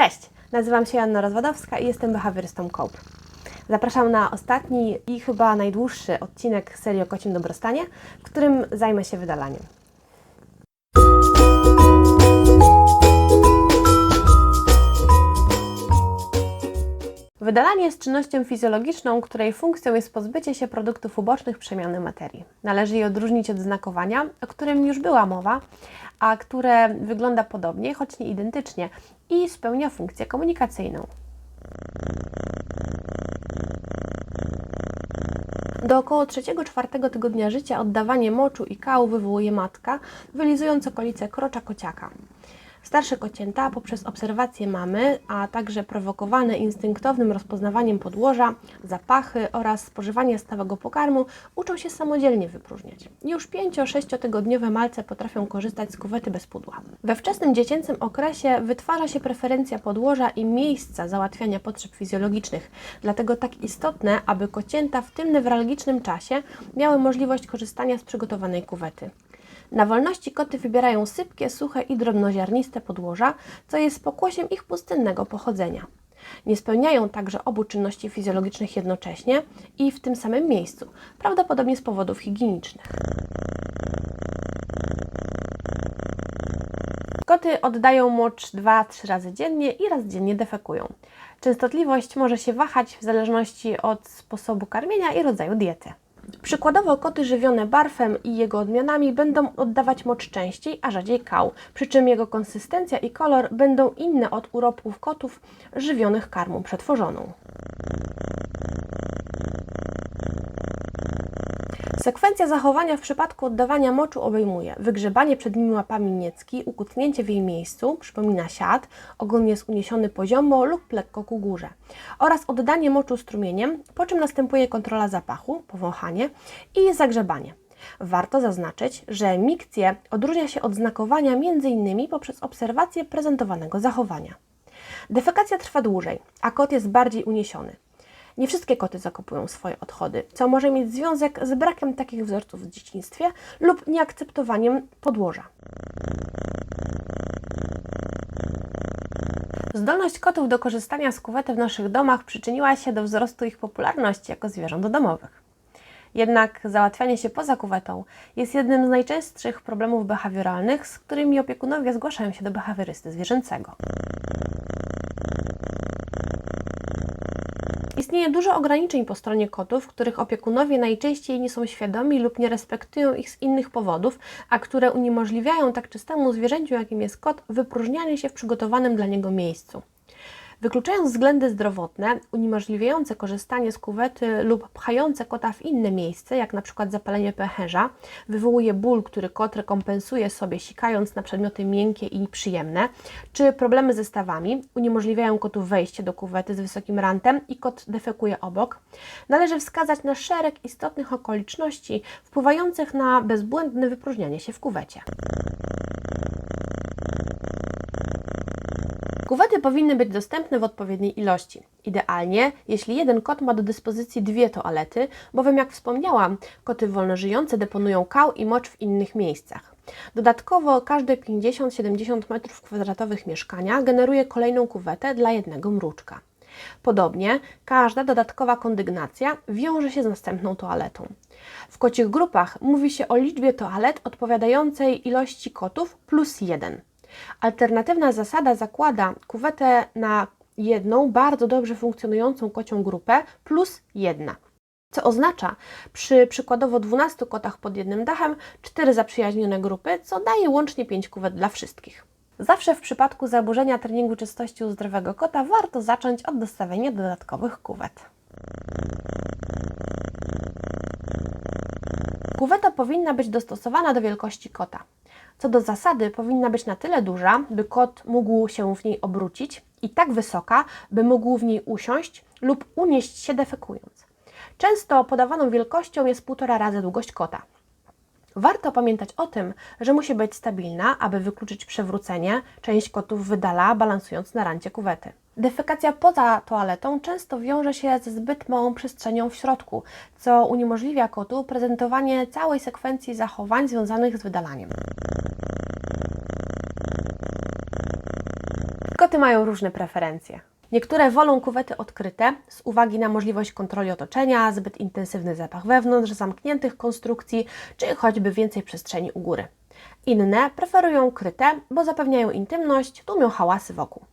Cześć, nazywam się Joanna Rozwadowska i jestem behawiorystą COPE. Zapraszam na ostatni i chyba najdłuższy odcinek serii o kocim dobrostanie, w którym zajmę się wydalaniem. Wydalanie jest czynnością fizjologiczną, której funkcją jest pozbycie się produktów ubocznych przemiany materii. Należy je odróżnić od znakowania, o którym już była mowa, a które wygląda podobnie, choć nie identycznie i spełnia funkcję komunikacyjną. Do około 3-4 tygodnia życia oddawanie moczu i kału wywołuje matka, wylizując okolice krocza kociaka. Starsze kocięta poprzez obserwację mamy, a także prowokowane instynktownym rozpoznawaniem podłoża, zapachy oraz spożywanie stałego pokarmu uczą się samodzielnie wypróżniać. Już 5-6 tygodniowe malce potrafią korzystać z kuwety bez pudła. We wczesnym dziecięcym okresie wytwarza się preferencja podłoża i miejsca załatwiania potrzeb fizjologicznych, dlatego tak istotne, aby kocięta w tym newralgicznym czasie miały możliwość korzystania z przygotowanej kuwety. Na wolności koty wybierają sypkie, suche i drobnoziarniste podłoża, co jest pokłosiem ich pustynnego pochodzenia. Nie spełniają także obu czynności fizjologicznych jednocześnie i w tym samym miejscu, prawdopodobnie z powodów higienicznych. Koty oddają mocz 2-3 razy dziennie i raz dziennie defekują. Częstotliwość może się wahać w zależności od sposobu karmienia i rodzaju diety. Przykładowo koty żywione barfem i jego odmianami będą oddawać mocz częściej, a rzadziej kał, przy czym jego konsystencja i kolor będą inne od urobków kotów żywionych karmą przetworzoną. Sekwencja zachowania w przypadku oddawania moczu obejmuje wygrzebanie przednimi łapami niecki, ukutnięcie w jej miejscu, przypomina siat, ogon jest uniesiony poziomo lub lekko ku górze, oraz oddanie moczu strumieniem, po czym następuje kontrola zapachu, powąchanie i zagrzebanie. Warto zaznaczyć, że mikcje odróżnia się od znakowania m.in. poprzez obserwację prezentowanego zachowania. Defekacja trwa dłużej, a kot jest bardziej uniesiony. Nie wszystkie koty zakopują swoje odchody, co może mieć związek z brakiem takich wzorców w dzieciństwie lub nieakceptowaniem podłoża. Zdolność kotów do korzystania z kuwety w naszych domach przyczyniła się do wzrostu ich popularności jako zwierząt domowych. Jednak załatwianie się poza kuwetą jest jednym z najczęstszych problemów behawioralnych, z którymi opiekunowie zgłaszają się do behawiorysty zwierzęcego. Istnieje dużo ograniczeń po stronie kotów, których opiekunowie najczęściej nie są świadomi lub nie respektują ich z innych powodów, a które uniemożliwiają tak czystemu zwierzęciu, jakim jest kot, wypróżnianie się w przygotowanym dla niego miejscu. Wykluczając względy zdrowotne, uniemożliwiające korzystanie z kuwety lub pchające kota w inne miejsce, jak na przykład zapalenie pęcherza, wywołuje ból, który kot rekompensuje sobie sikając na przedmioty miękkie i przyjemne, czy problemy ze stawami, uniemożliwiają kotu wejście do kuwety z wysokim rantem i kot defekuje obok, należy wskazać na szereg istotnych okoliczności wpływających na bezbłędne wypróżnianie się w kuwecie. Kuwety powinny być dostępne w odpowiedniej ilości. Idealnie, jeśli jeden kot ma do dyspozycji dwie toalety, bowiem jak wspomniałam, koty wolnożyjące deponują kał i mocz w innych miejscach. Dodatkowo każde 50-70 m2 mieszkania generuje kolejną kuwetę dla jednego mruczka. Podobnie każda dodatkowa kondygnacja wiąże się z następną toaletą. W kocich grupach mówi się o liczbie toalet odpowiadającej ilości kotów plus jeden. Alternatywna zasada zakłada kuwetę na jedną bardzo dobrze funkcjonującą kocią grupę plus jedna. Co oznacza przy przykładowo 12 kotach pod jednym dachem 4 zaprzyjaźnione grupy, co daje łącznie 5 kuwet dla wszystkich. Zawsze w przypadku zaburzenia treningu czystości u zdrowego kota warto zacząć od dostawienia dodatkowych kuwet. Kuweta powinna być dostosowana do wielkości kota. Co do zasady, powinna być na tyle duża, by kot mógł się w niej obrócić i tak wysoka, by mógł w niej usiąść lub unieść się defekując. Często podawaną wielkością jest półtora razy długość kota. Warto pamiętać o tym, że musi być stabilna, aby wykluczyć przewrócenie. Część kotów wydala, balansując na rancie kuwety. Defekacja poza toaletą często wiąże się ze zbyt małą przestrzenią w środku, co uniemożliwia kotu prezentowanie całej sekwencji zachowań związanych z wydalaniem. Koty mają różne preferencje. Niektóre wolą kuwety odkryte z uwagi na możliwość kontroli otoczenia, zbyt intensywny zapach wewnątrz, zamkniętych konstrukcji, czy choćby więcej przestrzeni u góry. Inne preferują kryte, bo zapewniają intymność, tłumią hałasy wokół.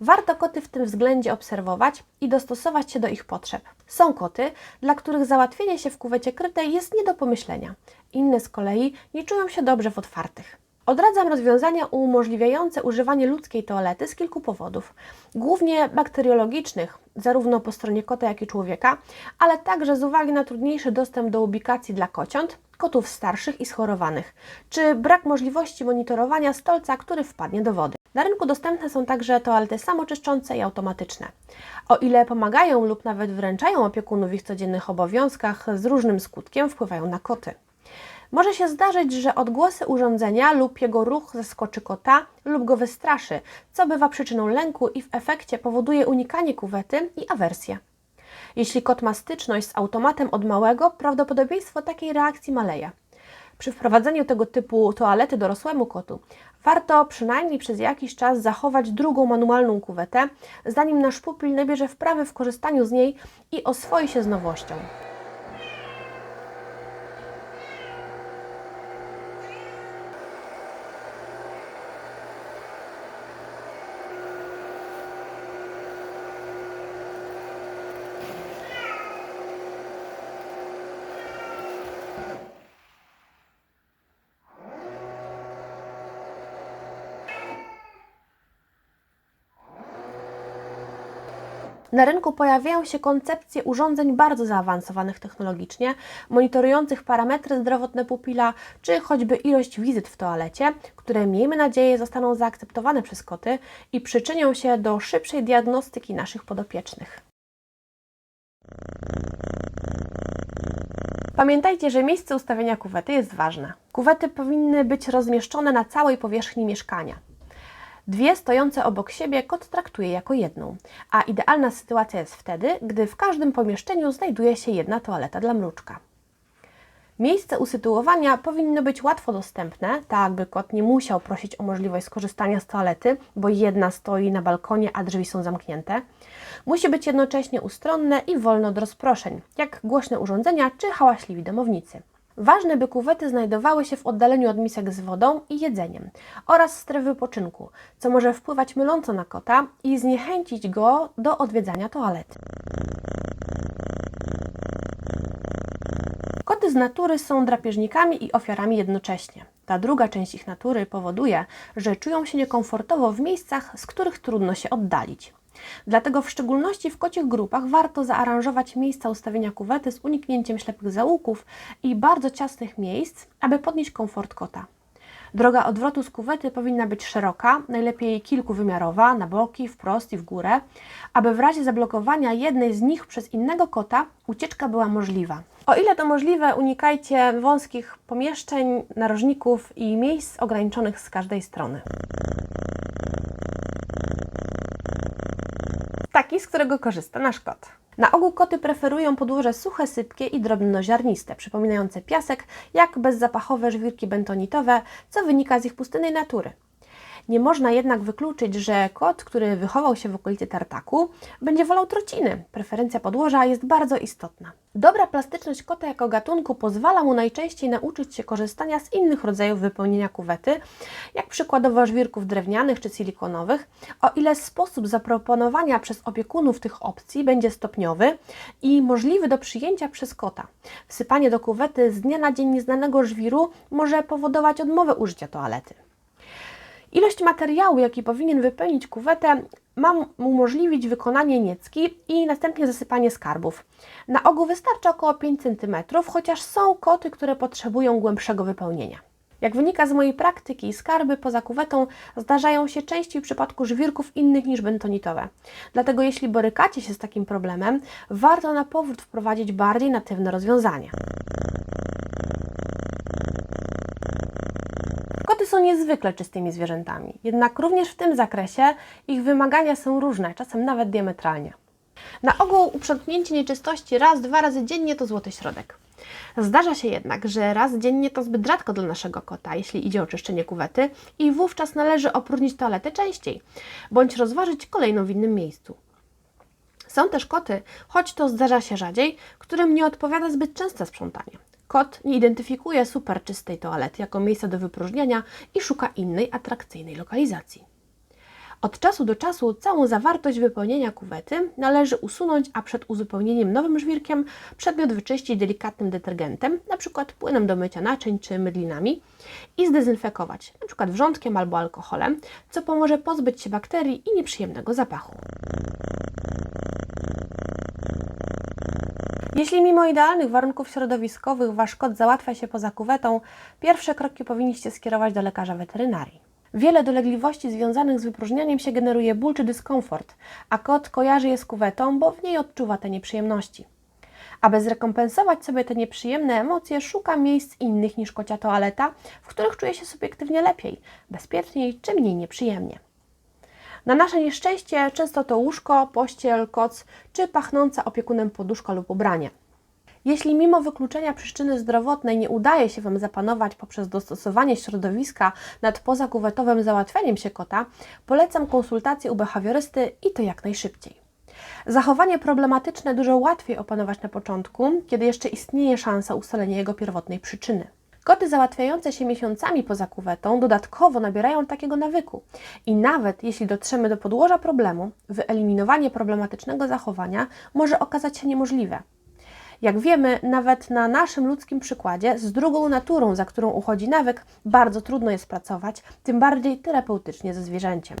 Warto koty w tym względzie obserwować i dostosować się do ich potrzeb. Są koty, dla których załatwienie się w kuwecie krytej jest nie do pomyślenia. Inne z kolei nie czują się dobrze w otwartych. Odradzam rozwiązania umożliwiające używanie ludzkiej toalety z kilku powodów. Głównie bakteriologicznych, zarówno po stronie kota, jak i człowieka, ale także z uwagi na trudniejszy dostęp do ubikacji dla kociąt, kotów starszych i schorowanych, czy brak możliwości monitorowania stolca, który wpadnie do wody. Na rynku dostępne są także toalety samoczyszczące i automatyczne. O ile pomagają lub nawet wręczają opiekunów w ich codziennych obowiązkach, z różnym skutkiem wpływają na koty. Może się zdarzyć, że odgłosy urządzenia lub jego ruch zaskoczy kota lub go wystraszy, co bywa przyczyną lęku i w efekcie powoduje unikanie kuwety i awersję. Jeśli kot ma styczność z automatem od małego, prawdopodobieństwo takiej reakcji maleje. Przy wprowadzeniu tego typu toalety dorosłemu kotu warto przynajmniej przez jakiś czas zachować drugą manualną kuwetę, zanim nasz pupil nabierze wprawy w korzystaniu z niej i oswoi się z nowością. Na rynku pojawiają się koncepcje urządzeń bardzo zaawansowanych technologicznie, monitorujących parametry zdrowotne pupila, czy choćby ilość wizyt w toalecie, które miejmy nadzieję zostaną zaakceptowane przez koty i przyczynią się do szybszej diagnostyki naszych podopiecznych. Pamiętajcie, że miejsce ustawienia kuwety jest ważne. Kuwety powinny być rozmieszczone na całej powierzchni mieszkania. Dwie stojące obok siebie kot traktuje jako jedną, a idealna sytuacja jest wtedy, gdy w każdym pomieszczeniu znajduje się jedna toaleta dla mruczka. Miejsce usytuowania powinno być łatwo dostępne, tak by kot nie musiał prosić o możliwość skorzystania z toalety, bo jedna stoi na balkonie, a drzwi są zamknięte. Musi być jednocześnie ustronne i wolne od rozproszeń, jak głośne urządzenia czy hałaśliwi domownicy. Ważne, by kuwety znajdowały się w oddaleniu od misek z wodą i jedzeniem oraz stref wypoczynku, co może wpływać myląco na kota i zniechęcić go do odwiedzania toalety. Koty z natury są drapieżnikami i ofiarami jednocześnie. Ta druga część ich natury powoduje, że czują się niekomfortowo w miejscach, z których trudno się oddalić. Dlatego w szczególności w kocich grupach warto zaaranżować miejsca ustawienia kuwety z uniknięciem ślepych zaułków i bardzo ciasnych miejsc, aby podnieść komfort kota. Droga odwrotu z kuwety powinna być szeroka, najlepiej kilkuwymiarowa, na boki, wprost i w górę, aby w razie zablokowania jednej z nich przez innego kota ucieczka była możliwa. O ile to możliwe, unikajcie wąskich pomieszczeń, narożników i miejsc ograniczonych z każdej strony. Taki, z którego korzysta nasz kot. Na ogół koty preferują podłoże suche, sypkie i drobnoziarniste, przypominające piasek, jak bezzapachowe żwirki bentonitowe, co wynika z ich pustynnej natury. Nie można jednak wykluczyć, że kot, który wychował się w okolicy tartaku, będzie wolał trociny. Preferencja podłoża jest bardzo istotna. Dobra plastyczność kota jako gatunku pozwala mu najczęściej nauczyć się korzystania z innych rodzajów wypełnienia kuwety, jak przykładowo żwirków drewnianych czy silikonowych, o ile sposób zaproponowania przez opiekunów tych opcji będzie stopniowy i możliwy do przyjęcia przez kota. Wsypanie do kuwety z dnia na dzień nieznanego żwiru może powodować odmowę użycia toalety. Ilość materiału, jaki powinien wypełnić kuwetę, ma mu umożliwić wykonanie niecki i następnie zasypanie skarbów. Na ogół wystarczy około 5 cm, chociaż są koty, które potrzebują głębszego wypełnienia. Jak wynika z mojej praktyki, skarby poza kuwetą zdarzają się częściej w przypadku żwirków innych niż bentonitowe. Dlatego jeśli borykacie się z takim problemem, warto na powrót wprowadzić bardziej natywne rozwiązanie. Koty są niezwykle czystymi zwierzętami, jednak również w tym zakresie ich wymagania są różne, czasem nawet diametralnie. Na ogół uprzątnięcie nieczystości raz, dwa razy dziennie to złoty środek. Zdarza się jednak, że raz dziennie to zbyt rzadko dla naszego kota, jeśli idzie o czyszczenie kuwety i wówczas należy opróżnić toaletę częściej, bądź rozważyć kolejną w innym miejscu. Są też koty, choć to zdarza się rzadziej, którym nie odpowiada zbyt częste sprzątanie. Kot nie identyfikuje super czystej toalety jako miejsca do wypróżniania i szuka innej atrakcyjnej lokalizacji. Od czasu do czasu całą zawartość wypełnienia kuwety należy usunąć, a przed uzupełnieniem nowym żwirkiem przedmiot wyczyścić delikatnym detergentem, np. płynem do mycia naczyń czy mydlinami i zdezynfekować, np. wrzątkiem albo alkoholem, co pomoże pozbyć się bakterii i nieprzyjemnego zapachu. Jeśli mimo idealnych warunków środowiskowych Wasz kot załatwia się poza kuwetą, pierwsze kroki powinniście skierować do lekarza weterynarii. Wiele dolegliwości związanych z wypróżnianiem się generuje ból czy dyskomfort, a kot kojarzy je z kuwetą, bo w niej odczuwa te nieprzyjemności. Aby zrekompensować sobie te nieprzyjemne emocje, szuka miejsc innych niż kocia toaleta, w których czuje się subiektywnie lepiej, bezpieczniej czy mniej nieprzyjemnie. Na nasze nieszczęście często to łóżko, pościel, koc czy pachnąca opiekunem poduszka lub ubranie. Jeśli mimo wykluczenia przyczyny zdrowotnej nie udaje się Wam zapanować poprzez dostosowanie środowiska nad pozakuwetowym załatwianiem się kota, polecam konsultację u behawiorysty i to jak najszybciej. Zachowanie problematyczne dużo łatwiej opanować na początku, kiedy jeszcze istnieje szansa ustalenia jego pierwotnej przyczyny. Koty załatwiające się miesiącami poza kuwetą dodatkowo nabierają takiego nawyku i nawet jeśli dotrzemy do podłoża problemu, wyeliminowanie problematycznego zachowania może okazać się niemożliwe. Jak wiemy, nawet na naszym ludzkim przykładzie, z drugą naturą, za którą uchodzi nawyk, bardzo trudno jest pracować, tym bardziej terapeutycznie ze zwierzęciem.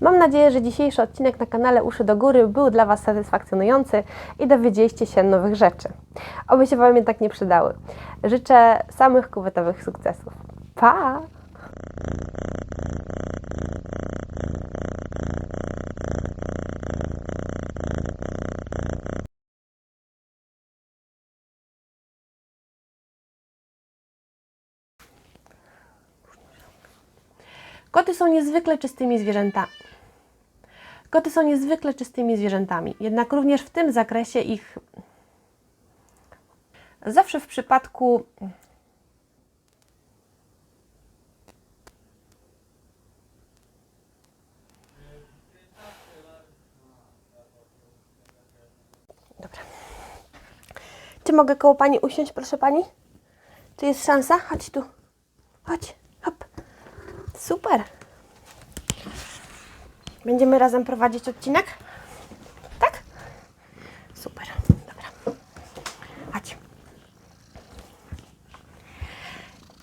Mam nadzieję, że dzisiejszy odcinek na kanale Uszy do Góry był dla Was satysfakcjonujący i dowiedzieliście się nowych rzeczy. Oby się Wam jednak nie przydały. Życzę samych kuwetowych sukcesów. Pa! Koty są niezwykle czystymi zwierzętami. Koty są niezwykle czystymi zwierzętami, jednak również w tym zakresie ich. Zawsze w przypadku. Dobra. Czy mogę koło pani usiąść, proszę pani? Czy jest szansa? Chodź tu. Chodź. Hop. Super. Będziemy razem prowadzić odcinek? Tak? Super. Dobra. Chodź.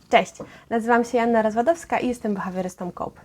Cześć. Nazywam się Janna Rozwadowska i jestem behawiorystą COPE.